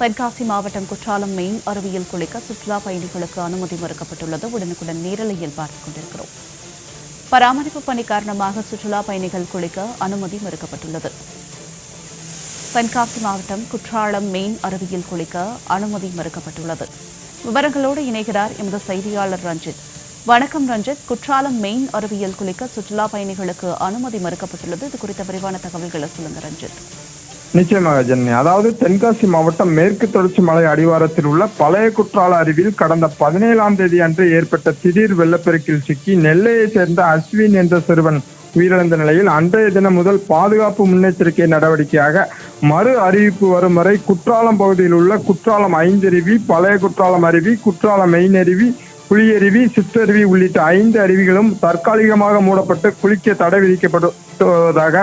தென்காசி மாவட்டம் குற்றாலம் மெயின் அருவியில் குளிக்க சுற்றுலா பயணிகளுக்கு அனுமதி மறுக்கப்பட்டுள்ளது. உடனுக்குடன் நீரலையில் பார்த்துக் கொண்டிருக்கிறோம். பராமரிப்பு பணி காரணமாக சுற்றுலா பயணிகள் குளிக்க அனுமதி மறுக்கப்பட்டுள்ளது. தென்காசி மாவட்டம் குற்றாலம் மெயின் அருவியில் குளிக்க அனுமதி மறுக்கப்பட்டுள்ளது. விவரங்களோடு இணைகிறார் எமது செய்தியாளர் ரஞ்சித். வணக்கம் ரஞ்சித். குற்றாலம் மெயின் அருவியில் குளிக்க சுற்றுலா பயணிகளுக்கு அனுமதி மறுக்கப்பட்டுள்ளது. இது குறித்த விரிவான தகவல்களை சொல்லுங்க ரஞ்சித். நிச்சயமாக ஜென்னி அதாவது தென்காசி மாவட்டம் மேற்கு தொடர்ச்சி மலை அடிவாரத்தில் உள்ள பழைய குற்றால அருவியில் கடந்த பதினேழாம் தேதி அன்று ஏற்பட்ட திடீர் வெள்ளப்பெருக்கில் சிக்கி நெல்லையை சேர்ந்த அஸ்வின் என்ற சிறுவன் உயிரிழந்த நிலையில் அன்றைய தினம் முதல் பாதுகாப்பு முன்னெச்சரிக்கை நடவடிக்கையாக மறு அறிவிப்பு வரும் வரை குற்றாலம் பகுதியில் உள்ள குற்றாலம் ஐந்தருவி பழைய குற்றாலம் அருவி குற்றாலம் மெயின் அருவி புலியருவி சிற்றருவி உள்ளிட்ட ஐந்து அருவிகளும் தற்காலிகமாக மூடப்பட்டு குளிக்க தடை விதிக்கப்படுவதாக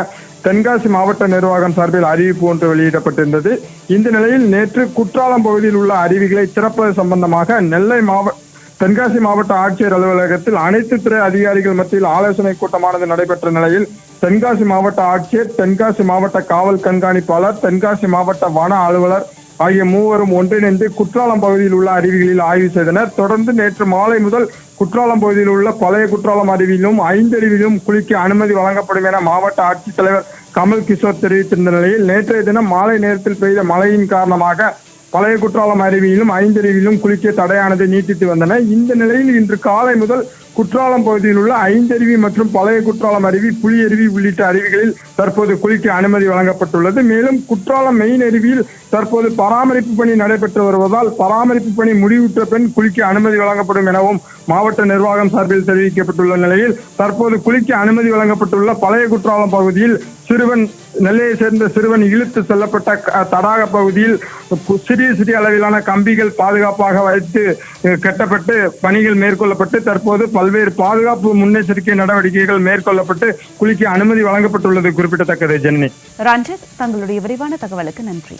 தென்காசி மாவட்ட நிர்வாகம் சார்பில் அறிவிப்பு ஒன்று வெளியிடப்பட்டிருந்தது. இந்த நிலையில் நேற்று குற்றாலம் பகுதியில் உள்ள அருவிகளை திறப்பது சம்பந்தமாக நெல்லை மாவட்ட தென்காசி மாவட்ட ஆட்சியர் அலுவலகத்தில் அனைத்து துறை அதிகாரிகள் மத்தியில் ஆலோசனை கூட்டமானது நடைபெற்ற நிலையில் தென்காசி மாவட்ட ஆட்சியர் தென்காசி மாவட்ட காவல் கண்காணிப்பாளர் தென்காசி மாவட்ட வன அலுவலர் ஆகிய மூவரும் ஒன்றிணைந்து குற்றாலம் பகுதியில் உள்ள அருவிகளில் ஆய்வு செய்தனர். தொடர்ந்து நேற்று மாலை முதல் குற்றாலம் பகுதியில் உள்ள பழைய குற்றாலம் அருவியிலும் ஐந்தருவியிலும் குளிக்க அனுமதி வழங்கப்படும் என மாவட்ட ஆட்சித்தலைவர் கமல் கிஷோர் தெரிவித்திருந்த நிலையில் நேற்றைய தினம் மாலை நேரத்தில் பெய்த மழையின் காரணமாக பழைய குற்றாலம் அருவியிலும் ஐந்தருவியிலும் குளிக்க தடையானது நீட்டித்து வந்தன. இந்த நிலையில் இன்று காலை முதல் குற்றாலம் பகுதியில் உள்ள ஐந்தருவி மற்றும் பழைய குற்றாலம் அருவி புலியருவி உள்ளிட்ட அருவிகளில் தற்போது குளிக்க அனுமதி வழங்கப்பட்டுள்ளது. மேலும் குற்றாலம் மெயின் அருவியில் தற்போது பராமரிப்பு பணி நடைபெற்று வருவதால் பராமரிப்பு பணி முடிவுற்ற பின் குளிக்க அனுமதி வழங்கப்படும் எனவும் மாவட்ட நிர்வாகம் சார்பில் தெரிவிக்கப்பட்டுள்ள நிலையில் தற்போது குளிக்க அனுமதி வழங்கப்பட்டுள்ள பழைய குற்றாலம் பகுதியில் சிறுவன் நெல்லையை சேர்ந்த சிறுவன் இழுத்து செல்லப்பட்ட தடாக பகுதியில் சிறிய சிறிய அளவிலான கம்பிகள் பாதுகாப்பாக வைத்து கட்டப்பட்டு பணிகள் மேற்கொள்ளப்பட்டு தற்போது பல்வேறு பாதுகாப்பு முன்னெச்சரிக்கை நடவடிக்கைகள் மேற்கொள்ளப்பட்டு குளிக்க அனுமதி வழங்கப்பட்டுள்ளது குறிப்பிடத்தக்கது ஜென்னி. ரஞ்சித் தங்களுடைய விரிவான தகவலுக்கு நன்றி.